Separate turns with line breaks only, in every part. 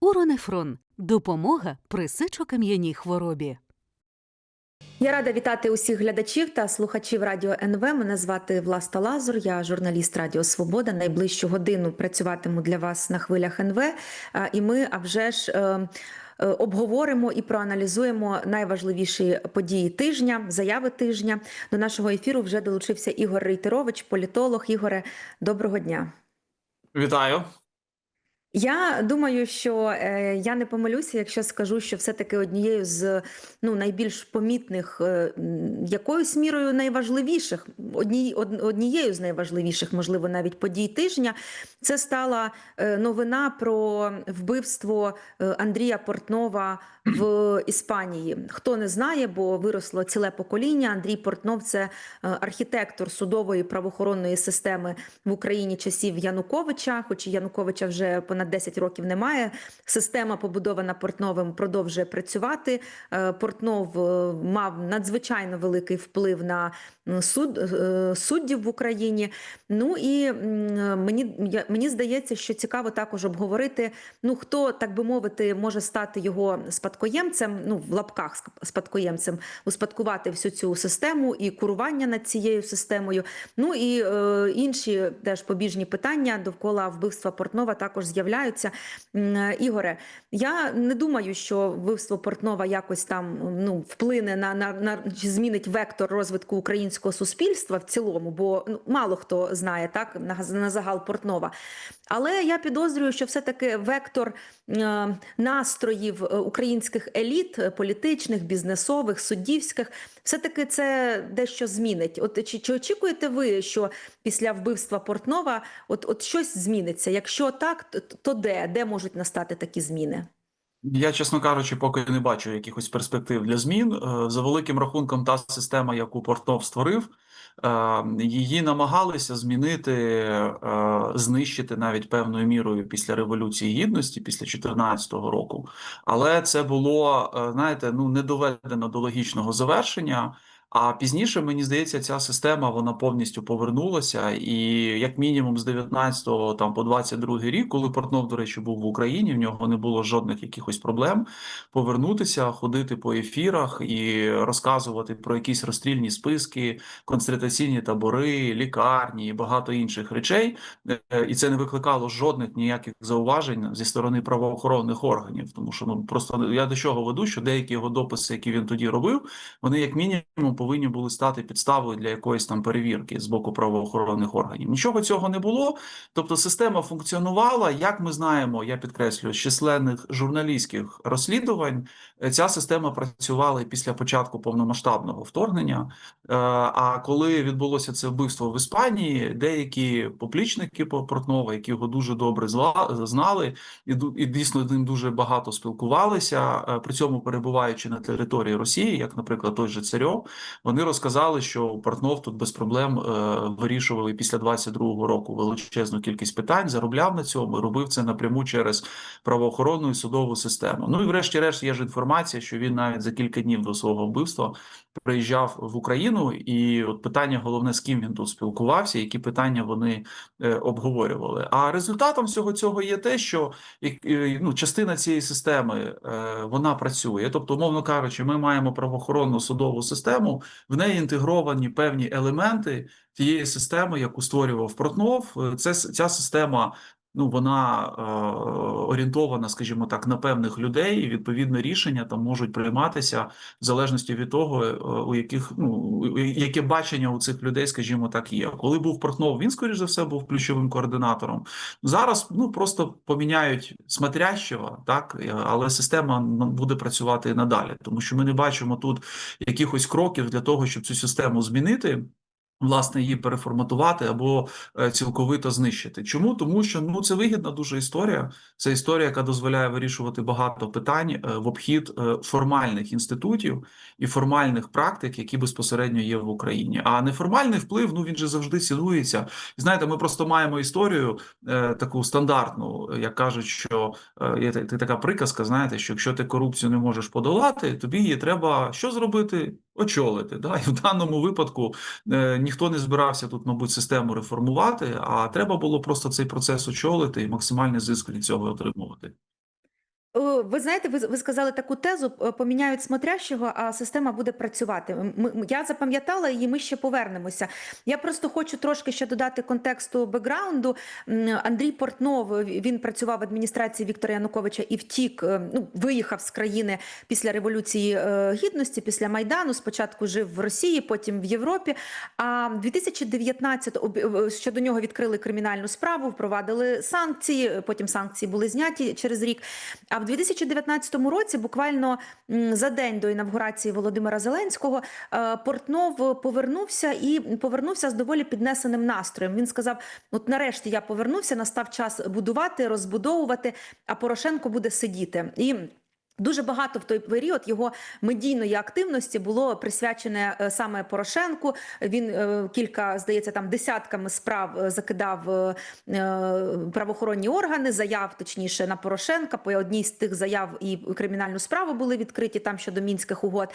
Уронефрон допомога при сечокам'яній хворобі.
Я рада вітати усіх глядачів та слухачів радіо НВ. Мене звати Власта Лазур, я журналіст Радіо Свобода. Найближчу годину працюватиму для вас на хвилях НВ. І ми, а вже ж. е, е, Обговоримо і проаналізуємо найважливіші події тижня, заяви тижня. До нашого ефіру вже долучився Ігор Рейтерович, політолог. Ігоре, доброго дня.
Вітаю.
Я думаю, що е, я не помилюся, якщо скажу, що все-таки однією з ну найбільш помітних, е, якоюсь мірою найважливіших, одні, од- однією з найважливіших, можливо, навіть подій тижня, це стала е, новина про вбивство е, Андрія Портнова в Іспанії. Хто не знає, бо виросло ціле покоління. Андрій Портнов це е, архітектор судової правоохоронної системи в Україні часів Януковича, хоч і Януковича вже понад 10 років немає. Система, побудована Портновим, продовжує працювати. Е, Портнов е, мав надзвичайно великий вплив на суд, е, суддів в Україні. Ну і мені, мені здається, що цікаво також обговорити, ну хто, так би мовити, може стати його спадкоємцем, ну в лапках спадкоємцем, успадкувати всю цю систему і курування над цією системою. Ну і е, інші теж побіжні питання довкола вбивства Портнова також з'являються. Е, Ігоре, я не думаю, що вбивство Портнова якось там ну вплине на, на, на змінить вектор розвитку українського суспільства в цілому, бо ну, мало хто знає так на, на загал Портнова. Але я підозрюю, що все-таки вектор е, настроїв е, українських еліт, е, політичних, бізнесових, суддівських, все-таки це дещо змінить. От чи, чи очікуєте ви, що після вбивства Портнова от, от щось зміниться? Якщо так, то, то де? Де можуть настати такі зміни?
Я, чесно кажучи, поки не бачу якихось перспектив для змін. Е, За великим рахунком, та система, яку Портнов створив, е, її намагалися змінити, е, знищити навіть певною мірою після Революції Гідності, після 2014 року. Але це було, знаєте, ну не доведено до логічного завершення. А пізніше, мені здається, ця система вона повністю повернулася, і як мінімум з 19 там по 22 рік, коли Портнов, до речі, був в Україні, в нього не було жодних якихось проблем повернутися, ходити по ефірах і розказувати про якісь розстрільні списки, концентратаційні табори, лікарні і багато інших речей. Е, І це не викликало жодних ніяких зауважень зі сторони правоохоронних органів. Тому що ну просто я до чого веду, що деякі його дописи, які він тоді робив, вони як мінімум повинні були стати підставою для якоїсь там перевірки з боку правоохоронних органів. Нічого цього не було. Тобто система функціонувала. Як ми знаємо, я підкреслюю, з численних журналістських розслідувань е, ця система працювала і після початку повномасштабного вторгнення. Е, А коли відбулося це вбивство в Іспанії, деякі поплічники Портнова, які його дуже добре знали, і дійсно з ним дуже багато спілкувалися, е, при цьому перебуваючи на території Росії, як, наприклад, той же Царьов, вони розказали, що Портнов тут без проблем е, вирішував і після 22-го року величезну кількість питань, заробляв на цьому, робив це напряму через правоохоронну і судову систему. Ну і врешті-решт є ж інформація, що він навіть за кілька днів до свого вбивства приїжджав в Україну, і от питання головне, з ким він тут спілкувався, які питання вони е, обговорювали. А результатом всього цього є те, що ну, частина цієї системи е, вона працює. Тобто, умовно кажучи, ми маємо правоохоронну судову систему, в неї інтегровані певні елементи тієї системи, яку створював Портнов. Е, Це ця система. Ну, вона е, орієнтована, скажімо так, на певних людей, і відповідно рішення там можуть прийматися в залежності від того, е, у яких ну яке бачення у цих людей, скажімо так, є. Коли був Портнов, він скоріш за все був ключовим координатором. Зараз ну просто поміняють смотрящого, так але система буде працювати і надалі, тому що ми не бачимо тут якихось кроків для того, щоб цю систему змінити. Власне, її переформатувати або е, цілковито знищити. Чому? Тому що ну це вигідна дуже історія. Це історія, яка дозволяє вирішувати багато питань е, в обхід е, формальних інститутів і формальних практик, які безпосередньо є в Україні. А неформальний вплив ну він же завжди цінується. Знаєте, ми просто маємо історію е, таку стандартну, як кажуть, що е, є та- така приказка. Знаєте, що якщо ти корупцію не можеш подолати, тобі її треба що зробити? Очолити. Да? І в даному випадку е, ніхто не збирався тут, мабуть, систему реформувати, а треба було просто цей процес очолити і максимальний зиск від цього отримувати.
Ви знаєте, ви, ви сказали таку тезу: е, поміняють смотрящого, а система буде працювати. М- м- я запам'ятала її, ми ще повернемося. Я просто хочу трошки ще додати контексту бекграунду. Андрій Портнов він працював в адміністрації Віктора Януковича і втік, е, ну виїхав з країни після революції е, гідності, після майдану. Спочатку жив в Росії, потім в Європі. А 2019 е, щодо нього відкрили кримінальну справу, впровадили санкції. Потім санкції були зняті через рік. А в 2019 році, буквально за день до інавгурації Володимира Зеленського, е, Портнов повернувся і повернувся з доволі піднесеним настроєм. Він сказав: От нарешті я повернувся, настав час будувати, розбудовувати, а Порошенко буде сидіти. І Дуже багато в той період його медійної активності було присвячене е, саме Порошенку. Він е, кілька, здається, там десятками справ е, закидав правоохоронні органи, заяв, точніше, на Порошенка. По одній з тих заяв і кримінальну справу були відкриті там щодо мінських угод.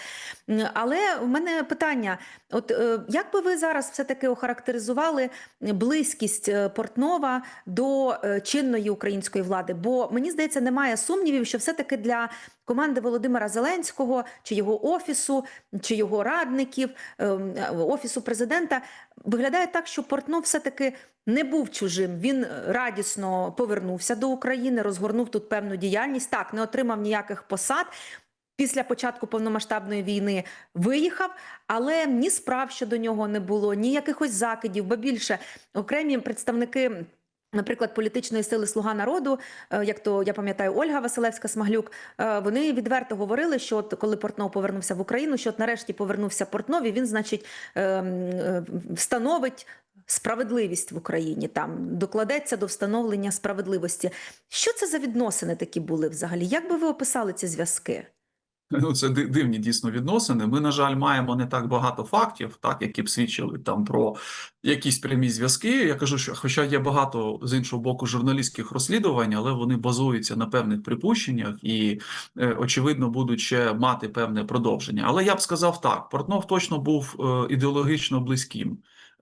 Але в мене питання: от як би ви зараз все-таки охарактеризували близькість Портнова до чинної української влади? Бо мені здається, немає сумнівів, що все-таки для команди Володимира Зеленського чи його офісу, чи його радників, ем, е, офісу президента виглядає так, що Портнов все-таки не був чужим. Він радісно повернувся до України, розгорнув тут певну діяльність. Так, не отримав ніяких посад. Після початку повномасштабної війни виїхав, але ні справ щодо нього не було, ні якихось закидів, бо більше окремі представники. Наприклад, політичної сили Слуга народу, е, як то я пам'ятаю, Ольга Василевська Смаглюк, е, вони відверто говорили, що от коли Портнов повернувся в Україну, що от нарешті повернувся Портнов, і він, значить, е, встановить справедливість в Україні. Там докладеться до встановлення справедливості. Що це за відносини такі були взагалі? Як би ви описали ці зв'язки?
Ну, це дивні дійсно відносини. Ми, на жаль, маємо не так багато фактів, так які б свідчили там про якісь прямі зв'язки. Я кажу, що хоча є багато з іншого боку журналістських розслідувань, але вони базуються на певних припущеннях і е, очевидно будуть ще мати певне продовження. Але я б сказав так: Портнов точно був е, ідеологічно близьким.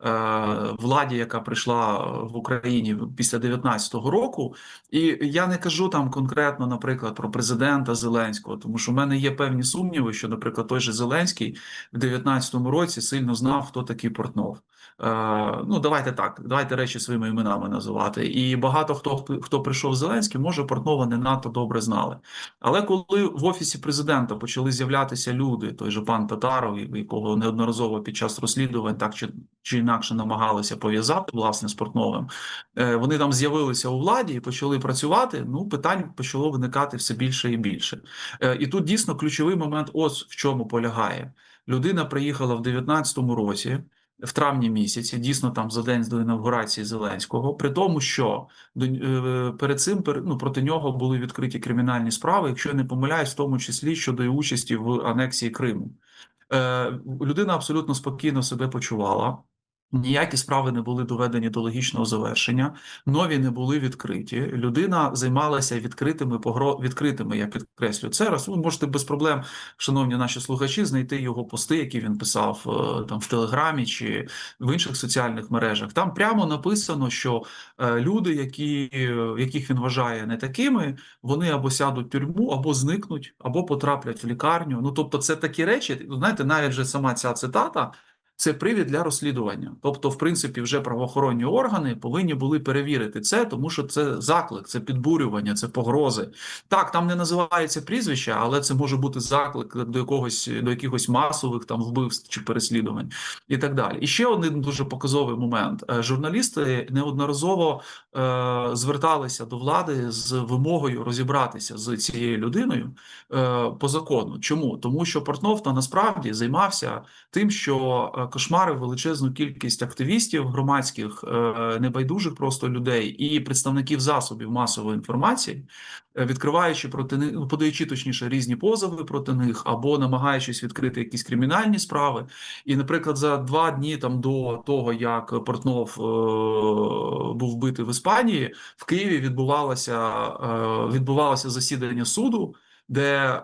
Е, Владі, яка прийшла в Україні після 19-го року, і я не кажу там конкретно, наприклад, про президента Зеленського, тому що в мене є певні сумніви, що, наприклад, той же Зеленський в 19-му році сильно знав, хто такий Портнов. Е, ну, давайте так, давайте речі своїми іменами називати. І багато хто хто прийшов з Зеленським, може Портнова не надто добре знали. Але коли в офісі президента почали з'являтися люди, той же пан Татаров, якого неодноразово під час розслідувань так чи, чи інакше намагалися пов'язати власне з Портновим, е, вони там з'явилися у владі і почали працювати. Ну, питань почало виникати все більше і більше. Е, І тут дійсно ключовий момент, ось в чому полягає. Людина приїхала в 19-му році. В травні місяці, дійсно там за день до інавгурації Зеленського, при тому, що е, перед цим ну, проти нього були відкриті кримінальні справи, якщо я не помиляюсь, в тому числі щодо участі в анексії Криму. Е, людина абсолютно спокійно себе почувала. Ніякі справи не були доведені до логічного завершення, нові не були відкриті. Людина займалася відкритими погро... відкритими, я підкреслю це раз. Ви можете без проблем, шановні наші слухачі, знайти його пости, які він писав е, там в Телеграмі чи в інших соціальних мережах. Там прямо написано, що е, люди, які, е, яких він вважає не такими, вони або сядуть в тюрму, або зникнуть, або потраплять в лікарню. Ну тобто, це такі речі. Знаєте, навіть вже сама ця цитата. Це привід для розслідування. Тобто, в принципі, вже правоохоронні органи повинні були перевірити це, тому що це заклик, це підбурювання, це погрози. Так, там не називається прізвища, але це може бути заклик до якогось до якихось масових там вбивств чи переслідувань, і так далі. І ще один дуже показовий момент: Е, журналісти неодноразово е, зверталися до влади з вимогою розібратися з цією людиною е, по закону. Чому? Тому що Портнов насправді займався тим, що е, кошмарив величезну кількість активістів громадських, е, небайдужих просто людей і представників засобів масової інформації, е, відкриваючи проти них, ну, подаючи точніше різні позови проти них, або намагаючись відкрити якісь кримінальні справи. І, наприклад, за два дні там до того, як Портнов е, був вбитий в Іспанії, в Києві відбувалося, е, відбувалося засідання суду де е,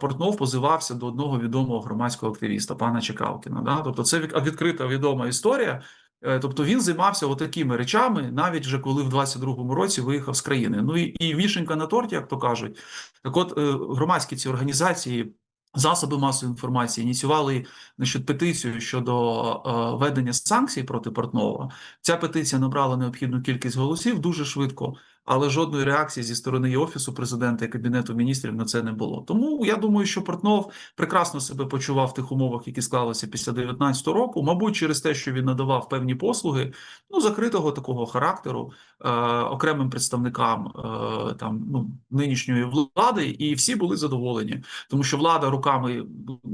Портнов позивався до одного відомого громадського активіста, пана Чекалкіна. Да? Тобто, це відкрита відома історія. Е, Тобто він займався отакими речами, навіть вже коли в 22-му році виїхав з країни. Ну і, і вішенька на торті, як то кажуть. Так от е, громадські ці організації. Засоби масової інформації ініціювали значить, петицію щодо е, введення санкцій проти Портнова. Ця петиція набрала необхідну кількість голосів дуже швидко, але жодної реакції зі сторони офісу президента і кабінету міністрів на це не було. Тому я думаю, що Портнов прекрасно себе почував в тих умовах, які склалися після 19 року. Мабуть, через те, що він надавав певні послуги, ну закритого такого характеру е, окремим представникам е, там ну нинішньої влади, і всі були задоволені, тому що влада руками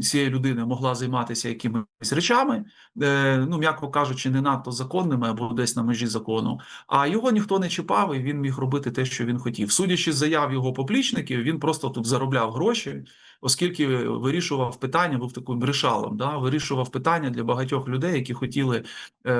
цієї людини могла займатися якимись речами, е, ну м'яко кажучи, не надто законними або десь на межі закону. А його ніхто не чіпав, і він міг робити те, що він хотів. Судячи з заяв його поплічників, він просто тут заробляв гроші, оскільки вирішував питання, був таким рішалом, да, вирішував питання для багатьох людей, які хотіли, е,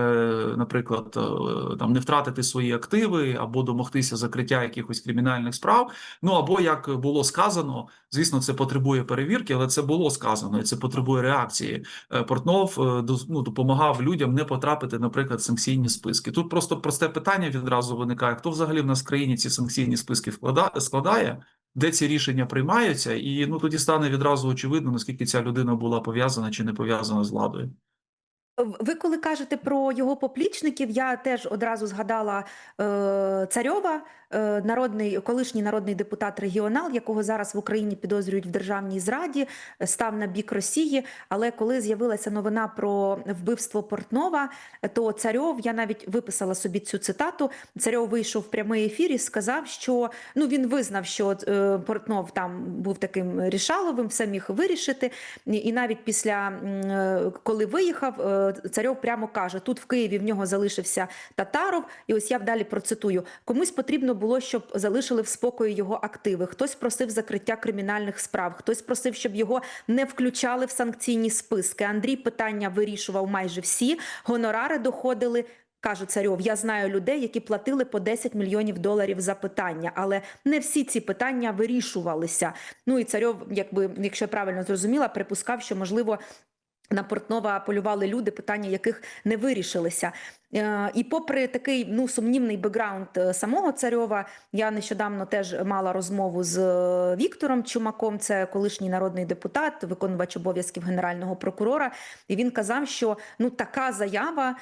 наприклад, е, там не втратити свої активи або домогтися закриття якихось кримінальних справ. Ну або як було сказано, звісно, це потребує перевірки, але це було сказано, і це потребує реакції. Е, Портнов е, ну, допомагав людям не потрапити, наприклад, в санкційні списки. Тут просто просте питання відразу виникає: хто взагалі в нас в країні ці санкційні списки складає? Де ці рішення приймаються, і ну тоді стане відразу очевидно, наскільки ця людина була пов'язана чи не пов'язана з владою.
Ви коли кажете про його поплічників, я теж одразу згадала е, Царьова, народний колишній народний депутат регіонал, якого зараз в Україні підозрюють в державній зраді, е, став на бік Росії. Але коли з'явилася новина про вбивство Портнова, то Царьов, я навіть виписала собі цю цитату. Царьов вийшов в прямий ефір і сказав, що ну він визнав, що е, Портнов там був таким рішаловим, все міг вирішити. І навіть після е, коли виїхав, е, Царьов прямо каже: тут в Києві в нього залишився Татаров, і ось я далі процитую: комусь потрібно було, щоб залишили в спокої його активи. Хтось просив закриття кримінальних справ, хтось просив, щоб його не включали в санкційні списки. Андрій питання вирішував майже всі. Гонорари доходили. Каже Царьов, я знаю людей, які платили по 10 мільйонів доларів за питання, але не всі ці питання вирішувалися. Ну і Царьов, якби, якщо я правильно зрозуміла, припускав, що можливо. На Портнова полювали люди, питання яких не вирішилися. Е, І попри такий ну сумнівний бекграунд е, самого царьова, я нещодавно теж мала розмову з е, Віктором Чумаком, це колишній народний депутат, виконувач обов'язків генерального прокурора. І він казав, що ну така заява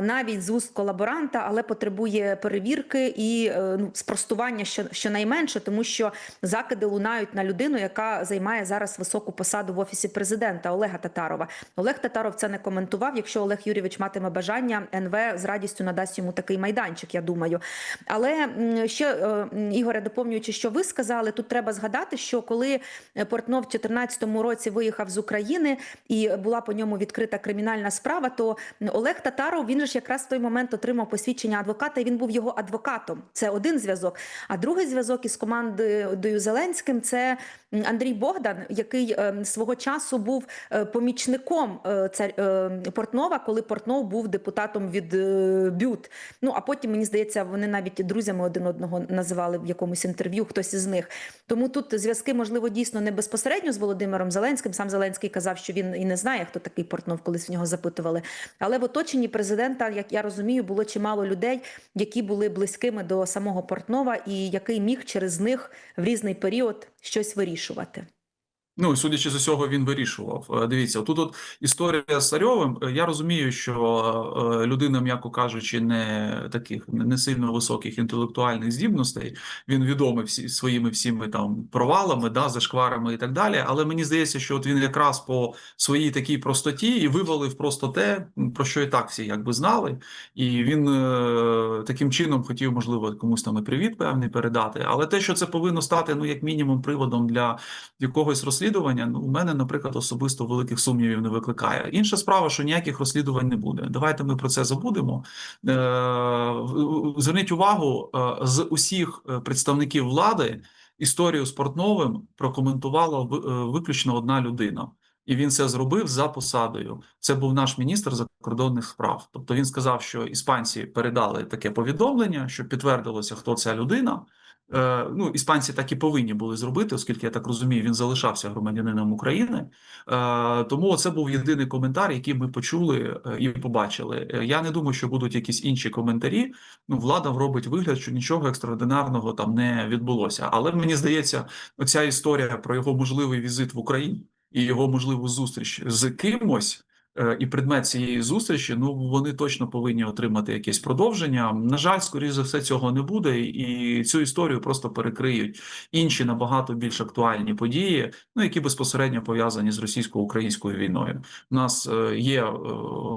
навіть з уст колаборанта, але потребує перевірки і ну, спростування що, щонайменше, тому що закиди лунають на людину, яка займає зараз високу посаду в офісі президента Олега Татарова. Олег Татаров це не коментував. Якщо Олег Юрійович матиме бажання, НВ з радістю надасть йому такий майданчик, я думаю. Але ще е, Ігоре, доповнюючи, що ви сказали, тут треба згадати, що коли е, Портнов в 2014 році виїхав з України і була по ньому відкрита кримінальна справа, то Олег Татаров він ж якраз в той момент отримав посвідчення адвоката, і він був його адвокатом. Це один зв'язок. А другий зв'язок із командою Зеленським це Андрій Богдан, який е, свого часу був помічником Портнова, коли Портнов був депутатом від Бют. Ну а потім мені здається, вони навіть друзями один одного називали в якомусь інтерв'ю. Хтось із них. Тому тут зв'язки, можливо, дійсно не безпосередньо з Володимиром Зеленським. Сам Зеленський казав, що він і не знає, хто такий Портнов, колись в нього запитували. Але в оточенні президента, як я розумію, було чимало людей, які були близькими до самого Портнова, і який міг через них в різний період щось вирішувати.
Ну, судячи з усього, він вирішував. Е, Дивіться, тут от історія з Царьовим. Е, Я розумію, що е, людина, м'яко кажучи, не таких не сильно високих інтелектуальних здібностей. Він відомий всі своїми всіми там провалами, да, зашкварами і так далі. Але мені здається, що от він якраз по своїй такій простоті і вивалив просто те, про що і так всі якби знали. І він таким чином хотів, можливо, комусь там і привіт певний передати. Але те, що це повинно стати, ну як мінімум, приводом для якогось розслідування, ну у мене, наприклад, особисто великих сумнівів не викликає. Інша справа, що ніяких розслідувань не буде. Давайте ми про це забудемо. Е, Зверніть увагу, е, з усіх е, представників влади історію з Портновим прокоментувала ви- виключно одна людина. І він це зробив за посадою. Це був наш міністр закордонних справ. Тобто він сказав, що іспанці передали таке повідомлення, що підтвердилося, хто ця людина. Е, ну, іспанці так і повинні були зробити, оскільки я так розумію, він залишався громадянином України. Е, тому це був єдиний коментар, який ми почули е, і побачили. Я не думаю, що будуть якісь інші коментарі. Ну, влада робить вигляд, що нічого екстраординарного там не відбулося. Але мені здається, оця історія про його можливий візит в Україну і його можливу зустріч з кимось. Е, І предмет цієї зустрічі, ну вони точно повинні отримати якесь продовження. На жаль, скоріш за все, цього не буде, і цю історію просто перекриють інші набагато більш актуальні події, ну які безпосередньо пов'язані з російсько-українською війною. У нас е, є е,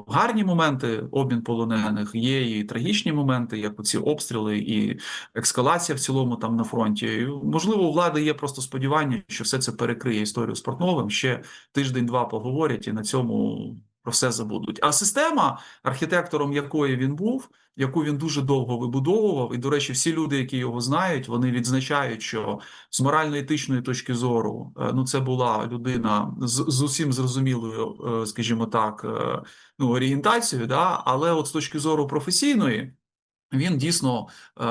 гарні моменти, обмін полонених, є і трагічні моменти, як оці обстріли і ескалація в цілому там на фронті. Можливо, у влади є просто сподівання, що все це перекриє історію з Портновим. Ще тиждень-два поговорять і на цьому про все забудуть. А система, архітектором якої він був, яку він дуже довго вибудовував, і до речі, всі люди, які його знають, вони відзначають, що з морально-етичної точки зору, е, ну це була людина з, з усім зрозумілою, е, скажімо так, е, ну орієнтацією, да, але от з точки зору професійної. Він дійсно е,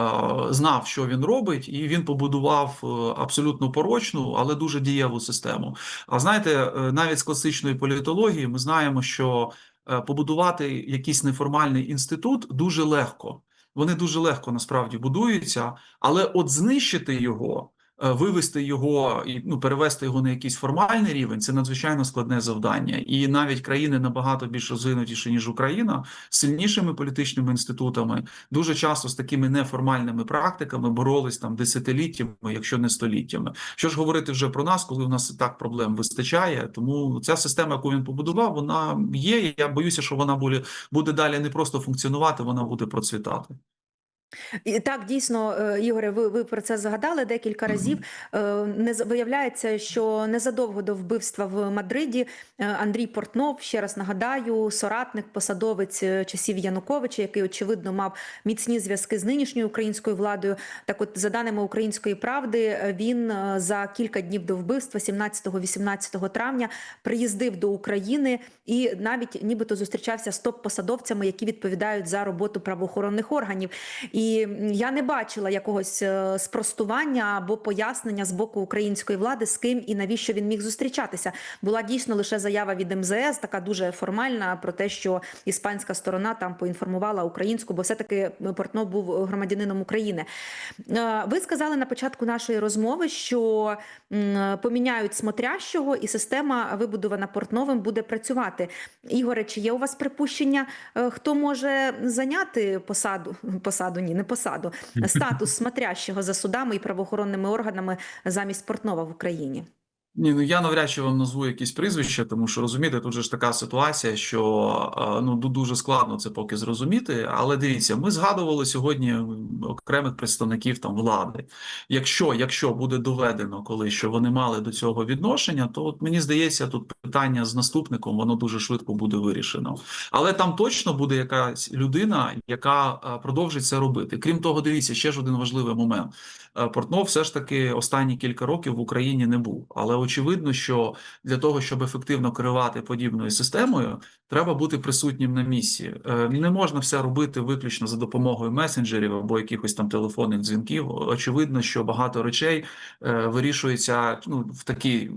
знав, що він робить, і він побудував е, абсолютно порочну, але дуже дієву систему. А знаєте, е, навіть з класичної політології ми знаємо, що е, побудувати якийсь неформальний інститут дуже легко. Вони дуже легко насправді будуються, але от знищити його, вивести його і ну перевести його на якийсь формальний рівень це надзвичайно складне завдання. І навіть країни набагато більш розвинутіші ніж Україна, з сильнішими політичними інститутами, дуже часто з такими неформальними практиками боролись там десятиліттями, якщо не століттями. Що ж говорити вже про нас, коли у нас і так проблем вистачає? Тому ця система, яку він побудував, вона є. Я боюся, що вона буде далі не просто функціонувати, вона буде процвітати.
І так, дійсно, е, Ігоре, ви, ви про це згадали декілька разів. Е, Не виявляється, що незадовго до вбивства в Мадриді е, Андрій Портнов, ще раз нагадаю, соратник, посадовець часів Януковича, який очевидно мав міцні зв'язки з нинішньою українською владою. Так, от, за даними української правди, він за кілька днів до вбивства, 17-18 травня, приїздив до України і навіть нібито зустрічався з топ-посадовцями, які відповідають за роботу правоохоронних органів. І я не бачила якогось е, спростування або пояснення з боку української влади, з ким і навіщо він міг зустрічатися. Була дійсно лише заява від МЗС, така дуже формальна, про те, що іспанська сторона там поінформувала українську, бо все-таки Портнов був громадянином України. Е, Ви сказали на початку нашої розмови, що поміняють смотрящого, і система, вибудована Портновим, буде працювати. Ігоре, чи є у вас припущення, е, хто може зайняти посаду? Посаду ні, не посаду, статус смотрящого за судами і правоохоронними органами замість Портнова в Україні?
Ні, ну я навряд чи вам назву якісь прізвища, тому що розумієте, тут же ж така ситуація, що е, ну дуже складно це поки зрозуміти. Але дивіться, ми згадували сьогодні окремих представників там влади. Якщо якщо буде доведено, коли що вони мали до цього відношення, то от мені здається, тут питання з наступником воно дуже швидко буде вирішено. Але там точно буде якась людина, яка е, продовжить це робити. Крім того, дивіться ще ж один важливий момент. Е, Портнов все ж таки останні кілька років в Україні не був. Але очевидно, що для того, щоб ефективно керувати подібною системою, треба бути присутнім на місці. Е, Не можна все робити виключно за допомогою месенджерів або якихось там телефонних дзвінків. Очевидно, що багато речей е, вирішується ну, в такий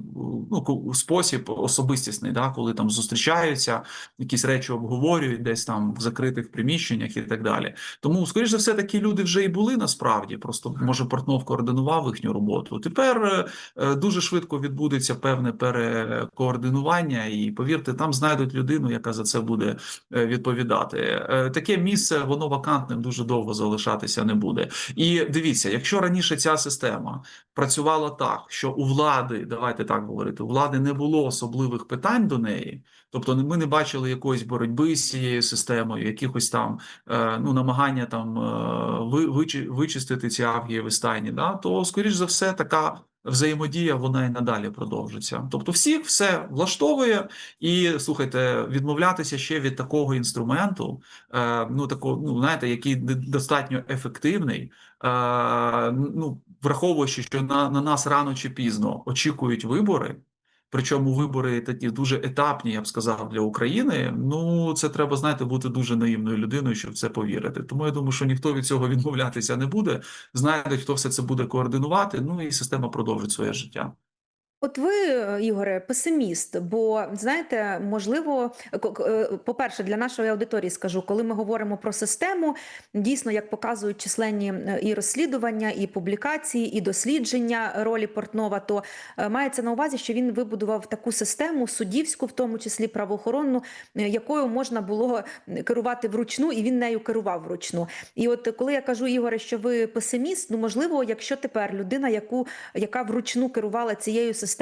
ну, спосіб особистісний, да, коли там зустрічаються, якісь речі обговорюють десь там в закритих приміщеннях і так далі. Тому, скоріш за все, такі люди вже і були насправді. Просто може Портнов координував їхню роботу. Тепер е, дуже швидко відбудеться певне перекоординування, і повірте, там знайдуть людину, яка за це буде е, відповідати. Е, Таке місце воно вакантним дуже довго залишатися не буде. І дивіться, якщо раніше ця система працювала так, що у влади, давайте так говорити, у влади не було особливих питань до неї. Тобто ми не бачили якоїсь боротьби з цією системою, якихось там е, ну намагання там ви- вичистити ці авгієві стайні, да, то скоріш за все така взаємодія вона і надалі продовжиться. Тобто, всіх все влаштовує, і слухайте, відмовлятися ще від такого інструменту, е, ну такого, ну знаєте, який достатньо ефективний. Е, ну враховуючи, що на, на нас рано чи пізно очікують вибори. Причому вибори такі дуже етапні, я б сказав, для України. Ну це треба знаєте, бути дуже наївною людиною, щоб це повірити. Тому я думаю, що ніхто від цього відмовлятися не буде. Знайдуть, хто все це буде координувати. Ну і система продовжить своє життя.
От ви, е, Ігоре, песиміст, бо знаєте, можливо, е, по-перше, для нашої аудиторії скажу, коли ми говоримо про систему, дійсно, як показують численні е, і розслідування, і публікації, і дослідження ролі Портнова, то мається на увазі, що він вибудував таку систему суддівську, в тому числі правоохоронну, якою можна було керувати вручну, і він нею керував вручну. І от коли я кажу, Ігоре, що ви песиміст, ну можливо, якщо тепер людина, яку яка вручну керувала цією системою,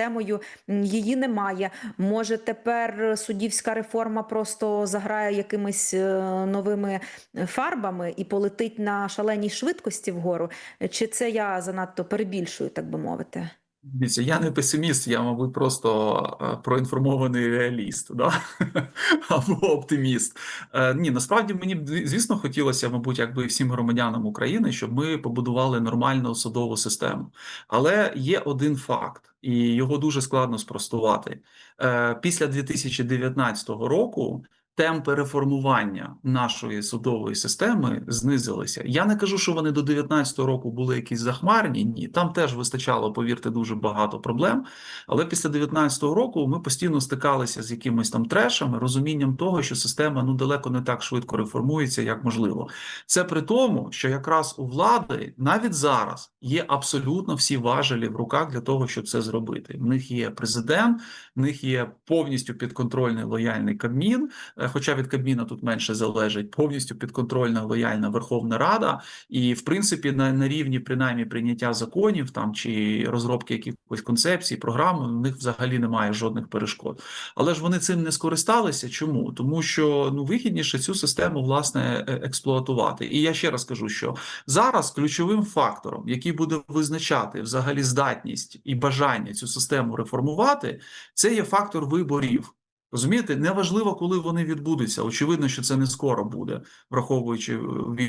м, її немає. Може, тепер суддівська реформа просто заграє якимись е, новими фарбами і полетить на шаленій швидкості вгору? Чи це я занадто перебільшую, так би мовити?
Дивіться, я не песиміст, я, мабуть, просто е, проінформований реаліст, да? або оптиміст. Е, Ні, насправді мені б, звісно, хотілося, мабуть, якби всім громадянам України, щоб ми побудували нормальну судову систему. Але є один факт, і його дуже складно спростувати. Е, Після 2019 року темпи реформування нашої судової системи знизилися. Я не кажу, що вони до 2019 року були якісь захмарні. Ні, там теж вистачало, повірте, дуже багато проблем. Але після 2019 року ми постійно стикалися з якимись там трешами, розумінням того, що система ну далеко не так швидко реформується, як можливо. Це при тому, що якраз у влади навіть зараз є абсолютно всі важелі в руках для того, щоб це зробити. В них є президент, в них є повністю підконтрольний лояльний Кабмін. Е, Хоча від Кабміна тут менше залежить, повністю підконтрольна лояльна Верховна Рада, і в принципі на, на рівні принаймні прийняття законів там чи розробки якихось концепцій, програм, у них взагалі немає жодних перешкод. Але ж вони цим не скористалися. Чому? Тому що ну вигідніше цю систему власне е, експлуатувати. І я ще раз кажу, що зараз ключовим фактором, який буде визначати взагалі здатність і бажання цю систему реформувати, це є фактор виборів. Розумієте, неважливо, коли вони відбудуться. Очевидно, що це не скоро буде, враховуючи е,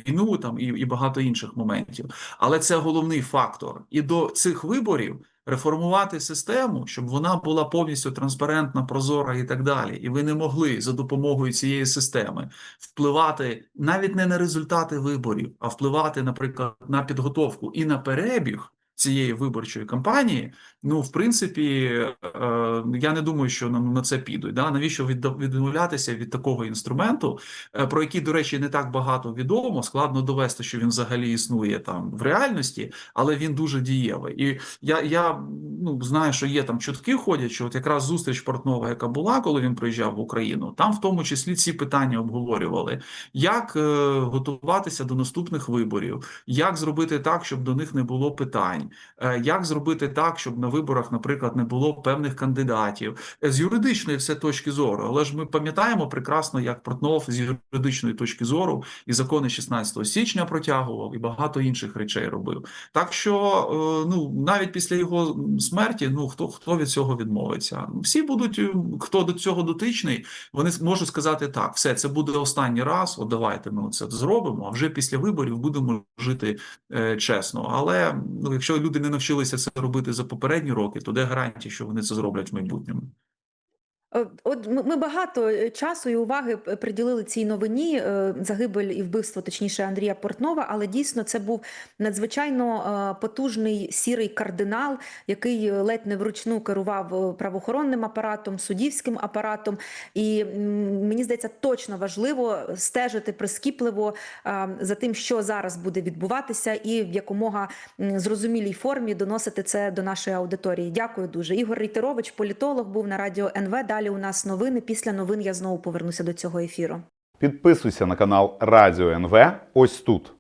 війну там і, і багато інших моментів. Але це головний фактор. І до цих виборів реформувати систему, щоб вона була повністю транспарентна, прозора і так далі. І ви не могли за допомогою цієї системи впливати навіть не на результати виборів, а впливати, наприклад, на підготовку і на перебіг. Цієї виборчої кампанії, ну в принципі, е, я не думаю, що на, на це підуть. Да? Навіщо відмовлятися від такого інструменту, е, про який, до речі, не так багато відомо. Складно довести, що він взагалі існує там в реальності, але він дуже дієвий. І я, я ну, знаю, що є там чутки ходять, що от якраз зустріч Портнова, яка була, коли він приїжджав в Україну, там в тому числі ці питання обговорювали: як е, готуватися до наступних виборів, як зробити так, щоб до них не було питань. Як зробити так, щоб на виборах, наприклад, не було певних кандидатів з юридичної все точки зору, але ж ми пам'ятаємо прекрасно, як Портнов з юридичної точки зору і закони 16 січня протягував, і багато інших речей робив. Так що е, ну навіть після його смерті, ну хто хто від цього відмовиться? Всі будуть, е, хто до цього дотичний, вони можуть сказати так: все, це буде останній раз. От давайте ми це зробимо. А вже після виборів будемо жити е, чесно. Але ну, якщо люди не навчилися це робити за попередні роки, то де гарантії, що вони це зроблять в майбутньому?
Е, От ми багато е, часу і уваги приділили цій новині е, загибель і вбивство, точніше Андрія Портнова. Але дійсно це був надзвичайно потужний сірий кардинал, який ледь не вручну керував правоохоронним апаратом, суддівським апаратом. І мені здається, точно важливо стежити прискіпливо за тим, що зараз буде відбуватися, і в якомога зрозумілій формі доносити це до нашої аудиторії. Дякую дуже. Ігор Рейтерович, політолог, був на радіо НВ. Далі у нас новини. Після новин я знову повернуся до цього ефіру.
Підписуйся на канал Радіо НВ ось тут.